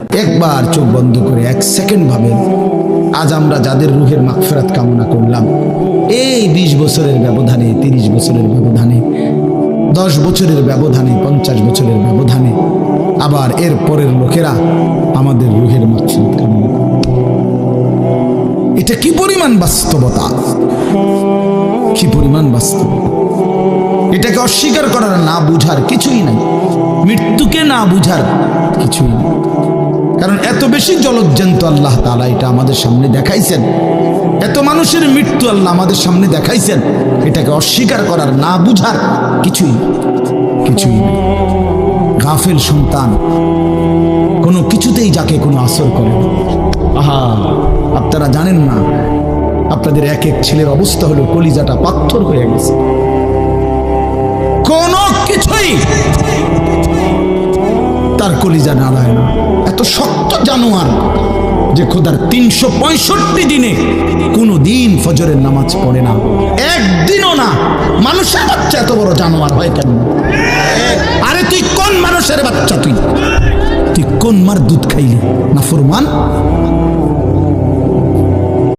একবার চোখ বন্ধ করে এক সেকেন্ড ভাবেন আজ আমরা যাদের রুহের মাগফেরাত কামনা করলাম, এই বিশ বছরের ব্যবধানে, তিরিশ বছরের ব্যবধানে, দশ বছরের ব্যবধানে, পঞ্চাশ বছরের ব্যবধানে, আবার এর পরের লোকেরা আমাদের রুহের মাগফিরাত কামনা এটা কি পরিমাণ বাস্তবতা? কি পরিমাণ বাস্তবতা? এটাকে অস্বীকার করার না বুঝার কিছুই নাই। মৃত্যুকে না বুঝার কিছুই নাই। বেশি জলজ্জান্ত আল্লাহ তালা এটা আমাদের সামনে দেখাইছেন। এত মানুষের মৃত্যু আল্লাহ আমাদের সামনে দেখাইছেন। এটাকে অস্বীকার করার, না বুঝার কিছুই কিছুই গাফেল সন্তান। কোনো কিছুতেই যাকে কোনো আসর করে আহা, আপনারা জানেন না, আপনাদের এক এক ছেলের অবস্থা হলো কলিজাটা পাথর হয়ে গেছে। কোনো কিছুই তার কলিজা নাড়ায় না। এত শক্ত জানোয়ার যে খোদার তিনশো পঁয়ষট্টি দিনে কোনো দিন ফজরের নামাজ পড়ে না। একদিনও না। মানুষের বাচ্চা এত বড় জানোয়ার হয় কেন? আরে তুই কোন মানুষের বাচ্চা তুই? তুই কোন মার দুধ খাইলি? না ফরমান?